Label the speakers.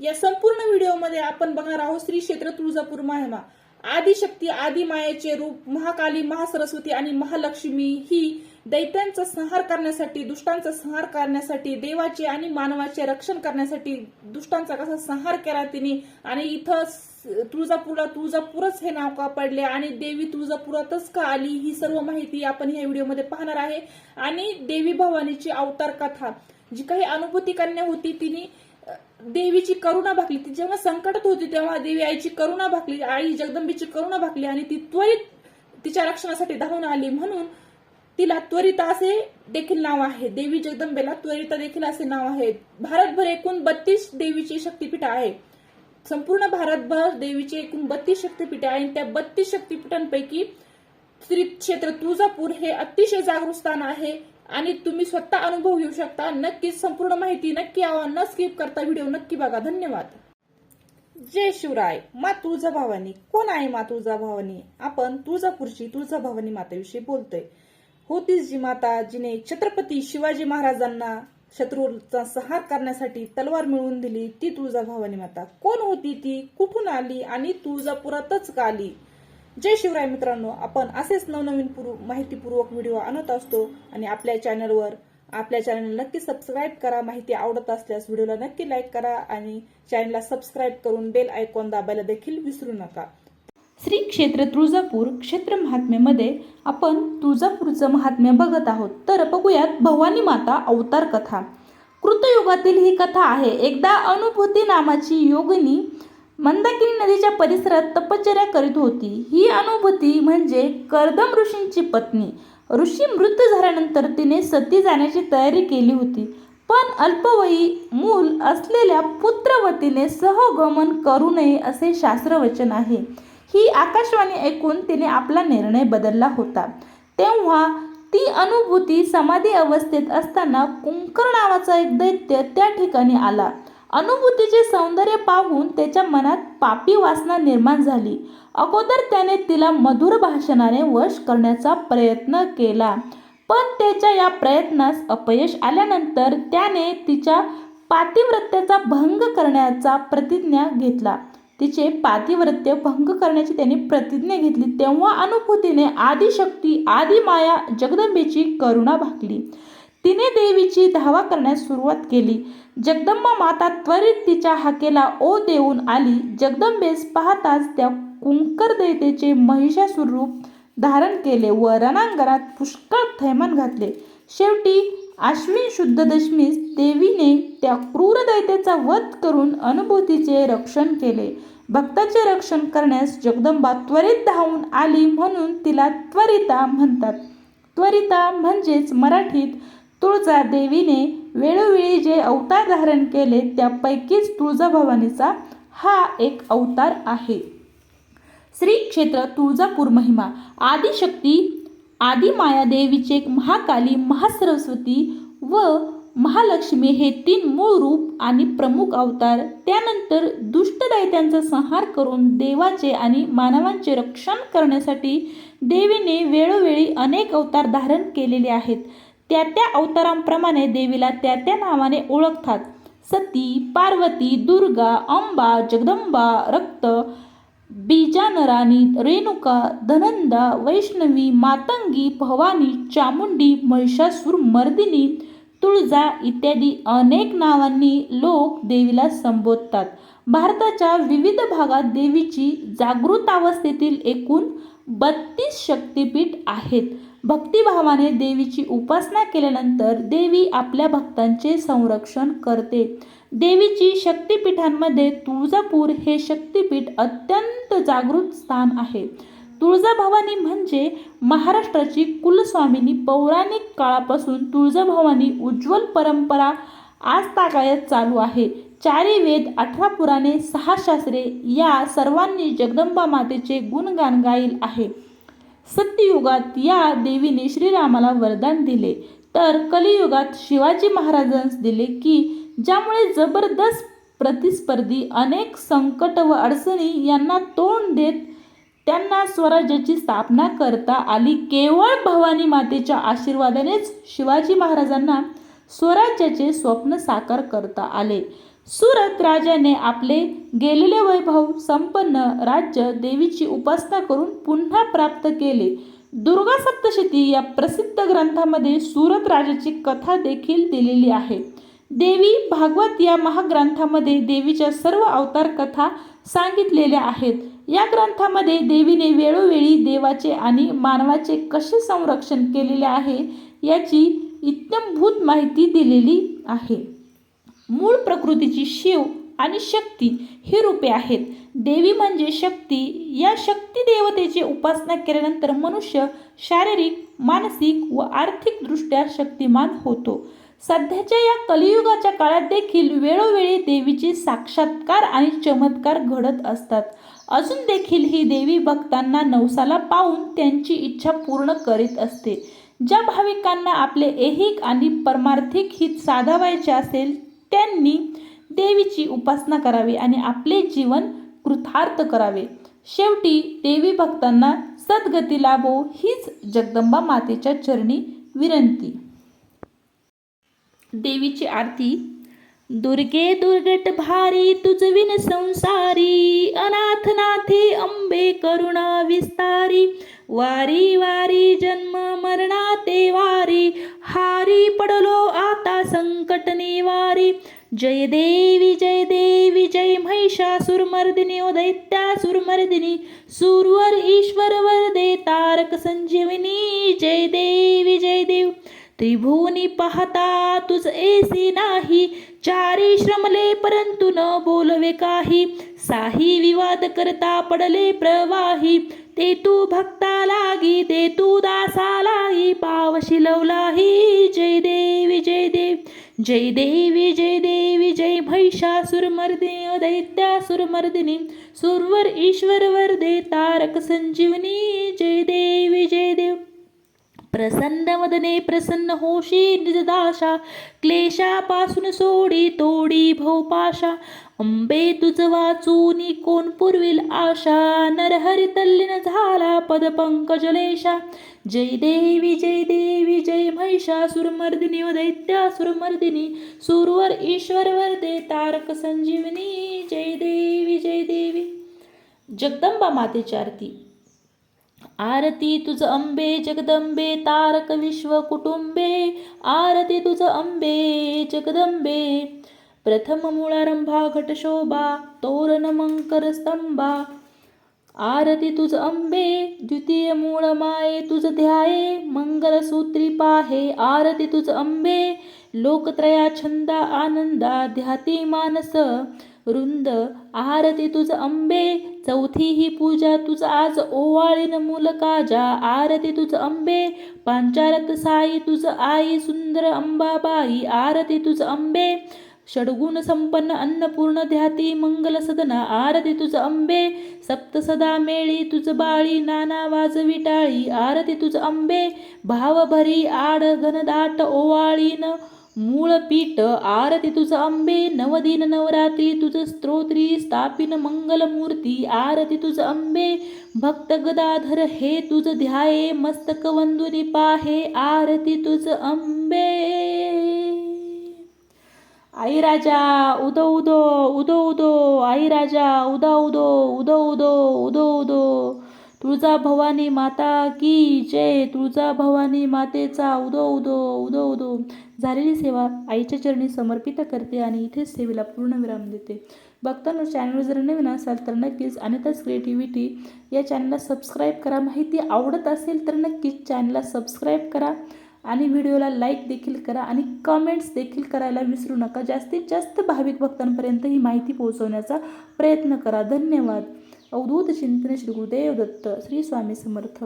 Speaker 1: या संपूर्ण व्हिडिओमध्ये आपण बघणार आहोत श्री क्षेत्र तुळजापूर महिमा. आदिशक्ती आदी मायेचे रूप महाकाली महासरस्वती आणि महालक्ष्मी ही दैत्यांचा संहार करण्यासाठी दुष्टांचा संहार करण्यासाठी देवाचे आणि मानवाचे रक्षण करण्यासाठी दुष्टांचा कसा संहार केला तिने. आणि इथं तुळजापूरला तुळजापूरच हे नाव का पडले आणि देवी तुळजापुरातच का आली ही सर्व माहिती आपण ह्या व्हिडिओमध्ये पाहणार आहे. आणि देवी भवानीची अवतार कथा जी काही अनुभूती कन्या होती तिने देवीची करुणा भागली ती जेव्हा संकटात होती तेव्हा देवी आईची करुणा भागली आई जगदंबीची करुणा भागली आणि ती त्वरित तिच्या रक्षणासाठी धावून आली. म्हणून तिला त्वरिता असे देखील नाव आहे. देवी जगदंबेला त्वरिता देखील असे नाव आहे. भारतभर एकूण बत्तीस देवीची शक्तीपीठ आहे. संपूर्ण भारतभर देवीची एकूण बत्तीस शक्तीपीठ आहे आणि त्या बत्तीस शक्तीपीठांपैकी श्री क्षेत्र तुळजापूर हे अतिशय जागरूक स्थान आहे. आणि तुम्ही स्वतः अनुभव घेऊ शकता. नक्कीच संपूर्ण माहिती नक्की आवा. न स्किप करता व्हिडिओ नक्की बघा. धन्यवाद. जय शिवराय. मा तुळजाभवानी. कोण आहे मा तुळजाभवानी? आपण तुळजापूरची तुळजाभवानी मातेविषयी बोलतोय. होतीच जी माता जिने छत्रपती शिवाजी महाराजांना शत्रूचा संहार करण्यासाठी तलवार मिळवून दिली. ती तुळजा भवानी माता. कोण होती ती? कुठून आली? आणि तुळजापुरातच का आली? जय शिवराय मित्रांनो आपण असेच नवनवीन पूर्व माहितीपूर्वक व्हिडिओ आणत असतो आणि आपल्या चॅनलवर आपल्या चॅनलला नक्की सबस्क्राईब करा. माहिती आवडत असल्यास व्हिडिओला नक्की लाईक करा आणि चॅनलला सबस्क्राईब करून बेल आयकॉन दाबायला देखील विसरू नका.
Speaker 2: श्री क्षेत्र तुळजापूर क्षेत्र महात्म्यामध्ये आपण तुळजापूरचं महात्म्य बघत आहोत. तर बघूयात भवानी माता अवतार कथा. कृतयुगातील ही कथा आहे. एकदा अनुभूती नामाची योगिनी मंदाकिनी नदीच्या परिसरात तपश्चर्या करीत होती. ही अनुभूती म्हणजे कर्दम ऋषींची पत्नी. ऋषी मृत्यू झाल्यानंतर तिने सती जाण्याची तयारी केली होती. पण अल्पवयी मूल असलेल्या पुत्रवतीने सहगमन करू नये असे शास्त्रवचन आहे. ही आकाशवाणी ऐकून तिने आपला निर्णय बदलला होता. तेव्हा ती अनुभूती समाधी अवस्थेत असताना कुंकर नावाचा एक दैत्य त्या ठिकाणी आला. अनुभूतीचे सौंदर्य पाहून त्याच्या मनात पापी वासना निर्माण झाली. अगोदर त्याने तिला मधुर भाषणाने वश करण्याचा प्रयत्न केला. पण त्याच्या या प्रयत्नास अपयश आल्यानंतर त्याने तिच्या पातिव्रत्याचा भंग करण्याचा प्रतिज्ञा घेतला. तिचे पातिव्रत्य भंग करण्याची त्यांनी प्रतिज्ञा घेतली तेव्हा अनुभूतीने आदिशक्ती आदिमाया जगदंबेची करुणा भागली. तिने देवीची धावा करण्यास सुरुवात केली. जगदंबा माता त्वरित तिच्या हाकेला ओ देऊन आली. जगदंबेस पाहताच त्या कुंकर देवतेचे महिषासूर रूप धारण केले व रणांगणात पुष्कळ थैमान घातले. शेवटी आश्विन शुद्ध दशमीस देवीने त्या क्रूर दैत्याचा वध करून अनुभूतीचे रक्षण केले. भक्ताचे रक्षण करण्यास जगदंबा त्वरित धावून आली म्हणून तिला त्वरिता म्हणतात. त्वरिता म्हणजेच मराठीत तुळजा देवीने वेळोवेळी जे अवतार धारण केले त्यापैकीच तुळजाभवानीचा हा एक अवतार आहे. श्री क्षेत्र तुळजापूर महिमा आदिशक्ती आदी माया देवीचे महाकाली महासरस्वती व महालक्ष्मी हे तीन मूळ रूप आणि प्रमुख अवतार. त्यानंतर दुष्ट दैत्यांचा संहार करून देवाचे आणि मानवांचे रक्षण करण्यासाठी देवीने वेळोवेळी अनेक अवतार धारण केलेले आहेत. त्या त्या अवतारांप्रमाणे देवीला त्या त्या नावाने ओळखतात. सती पार्वती दुर्गा अंबा जगदंबा रक्त बीजानराणी रेणुका धनंदा वैष्णवी मातंगी भवानी चामुंडी महिषासूर मर्दिनी तुळजा इत्यादी अनेक नावांनी लोक देवीला संबोधतात. भारताच्या विविध भागात देवीची जागृत अवस्थेतील एकूण बत्तीस शक्तिपीठ आहेत. भक्तिभावाने देवीची उपासना केल्यानंतर देवी आपल्या भक्तांचे संरक्षण करते. देवीची शक्तिपीठांमध्ये तुळजापूर हे शक्तिपीठ अत्यंत जागृत स्थान आहे. तुळजाभवानी म्हणजे महाराष्ट्राची कुलस्वामिनी पौराणिक काळापासून तुळजाभवानी उज्ज्वल परंपरा आज तागायत चालू आहे. चारी वेद अठरा पुराणे सहा शास्त्रे या सर्वांनी जगदंबा मातेचे गुणगान गाईल आहे. सत्ययुगात या देवीने श्रीरामाला वरदान दिले. तर कलियुगात शिवाजी महाराजांस दिले की ज्यामुळे जबरदस्त प्रतिस्पर्धी अनेक संकट व अडचणी यांना तोंड देत त्यांना स्वराज्याची स्थापना करता आली. केवळ भवानी मातेच्या आशीर्वादानेच शिवाजी महाराजांना स्वराज्याचे स्वप्न साकार करता आले. सुरत राजाने आपले गेलेले वैभव संपन्न राज्य देवीची उपासना करून पुन्हा प्राप्त केले. दुर्गा सप्तशती या प्रसिद्ध ग्रंथामध्ये सुरत राजाची कथा देखील दिलेली आहे. देवी भागवत या महाग्रंथामध्ये देवीच्या सर्व अवतार कथा सांगितलेल्या आहेत. या ग्रंथामध्ये देवीने वेळोवेळी देवाचे आणि मानवाचे कसे संरक्षण केलेले आहे याची इत्यंभूत माहिती दिलेली आहे. मूळ प्रकृतीची शिव आणि शक्ती ही रूपे आहेत. देवी म्हणजे शक्ती. या शक्ती देवतेची उपासना केल्यानंतर मनुष्य शारीरिक मानसिक व आर्थिकदृष्ट्या शक्तिमान होतो. सध्याच्या या कलियुगाच्या काळात देखील वेळोवेळी देवीचे साक्षात्कार आणि चमत्कार घडत असतात. अजून देखील ही देवी भक्तांना नवसाला पाहून त्यांची इच्छा पूर्ण करीत असते. ज्या भाविकांना आपले ऐहिक आणि परमार्थिक हित साधावायचे असेल त्यांनी देवीची उपासना करावी आणि आपले जीवन कृतार्थ करावे. शेवटी देवी भक्तांना सद्गती लाभो हीच जगदंबा मातेच्या चरणी विनंती. देवीची आरती दुर्गे दुर्गट भारी तुझ विन संसारी अनाथ नाथे अंबे करुणा विस्तारी वारी वारी जन्म मरणा ते वारी हारी पडलो आ संकट निवारी जय देवी जय देवी जय महिषासुरमर्दिनी ओ दैत्यासुरमर्दिनी सुरवर ईश्वर वरदे तारक संजीवनी जय देवी जय देव त्रिभुवनी पाहता तुझ एसी नाही चारी श्रमले परंतु न बोलवे काही साही विवाद करता पडले प्रवाही ते तू भक्ता लागी ते तू दासा लागी पावशी लवलाही जय देवी जय देव जय देवी जय देवी जय महिषासुरमर्दिनी दैत्यासुरमर्दिनी सुरवर ईश्वर वरदे तारक संजीवनी. जय देवी जय देव. प्रसन्न वदने प्रसन्न होशी निजदाशा क्लेशापासून सोडी तोडी भोपाशा अंबे तुझ वाचूनी कोण पुरविल आशा? नरहरी तल्लीन झाला पद पंकजलेशा. जय देवी जय देवी जय महिषासुरमर्दिनी व दैत्यासुरमर्दिनी सुरवर ईश्वर वर्दे तारक संजीवनी. जय देवी जय देवी. जगदंबा मातेची आरती. आरती तुझ अंबे जगदंबे तारक विश्व कुटुंबे. आरती तुझ अंबे जगदंबे. प्रथम मूळारंभा घटशोभा तोरण मंकर स्तंभा. आरती तुझ अंबे द्वितीय मूळ माये तुझ ध्याये. मंगलसूत्री पाहे आरती तुझ अंबे. लोकत्रया छंदा आनंदा ध्याती मानस. रुंद आरती तुझ अंबे चौथी ही पूजा तुझ आज ओवाळीन मूल काजा. आरती तुझ अंबे पांचारत साई तुझ आई सुंदर अंबाबाई. आरती तुझ अंबे षडगुण संपन्न अन्नपूर्ण ध्याती मंगल सदना. आरती तुझ अंबे सप्त सदा मेळी तुझ बाळी नाना वाजवी टाळी आरती तुझ अंबे भावभरी आड घनदाट ओवाळीन मूळ पीठ आरती तुझ अंबे नवदिन नवरात्री तुझ स्तोत्री स्थापिन मंगलमूर्ती आरती तुझ अंबे भक्त गदाधर हे तुझ ध्याये मस्तक वंदुनी पाहे आरती तुझ अंबे आई राजा उदो उदो उदो उदो आई राजा उदा उदो उदो उदो उदो उदो. तुळजा भवानी माता की जय तुळजा भवानी मातेचा उदो उदो उदो उदो. झालेली सेवा आईच्या चरणी समर्पित करते आणि इथेच सेवेला पूर्णविराम देते. बघताना चॅनल जर नवीन असाल तर नक्कीच अनिताच क्रिएटिव्हिटी या चॅनलला सबस्क्राईब करा. माहिती आवडत असेल तर नक्कीच चॅनलला सबस्क्राईब करा आणि व्हिडिओला लाईक देखील करा आणि कमेंट्स देखील करायला विसरू नका. जास्तीत जास्त भाविक भक्तांपर्यंत ही माहिती पोहोचवण्याचा प्रयत्न करा. धन्यवाद. अवधूत चिंतन श्री गुरुदेव दत्त. श्री स्वामी समर्थ.